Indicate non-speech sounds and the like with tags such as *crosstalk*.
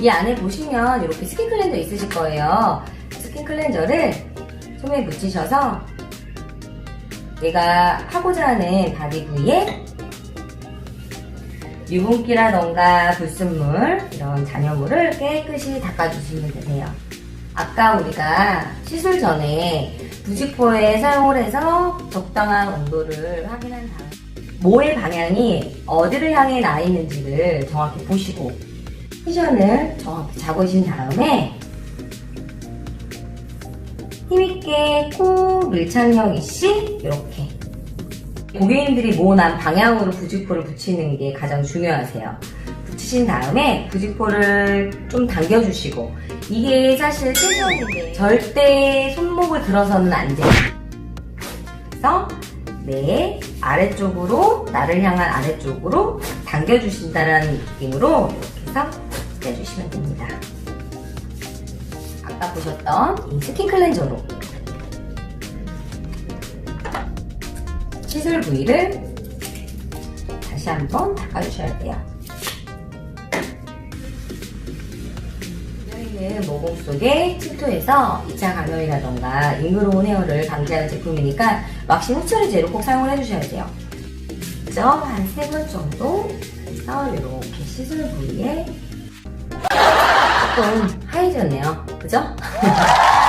이 안에 보시면 이렇게 스킨 클렌저 있으실 거예요. 스킨 클렌저를 손에 묻히셔서 내가 하고자 하는 바디 부위에 유분기라던가 불순물 이런 잔여물을 깨끗이 닦아주시면 되세요. 아까 우리가 시술 전에 부직포에 사용을 해서 적당한 온도를 확인한 다음 모의 방향이 어디를 향해 나 있는지를 정확히 보시고 쿠션을 정확히 잡으신 다음에 힘있게 코 밀착력 이씨 이렇게 고객님들이 모난 방향으로 부직포를 붙이는 게 가장 중요하세요. 붙이신 다음에 부직포를 좀 당겨주시고 이게 사실 텐션인데 절대 손목을 들어서는 안 돼요. 그래서 내 아래쪽으로 나를 향한 아래쪽으로 당겨주신다는 느낌으로 이렇게 해서 떼주시면 됩니다. 아까 보셨던 이 스킨 클렌저로 시술 부위를 다시 한번 닦아주셔야 돼요. 저희는 모공 속에 침투해서 2차 감염이라던가 잉그로운 헤어를 방지하는 제품이니까 왁싱 흡처리 제로 꼭 사용을 해주셔야 돼요. 그죠? 한세번 정도 해서 이렇게 시술 부위에 조금 하얘졌네요. 그죠? *laughs*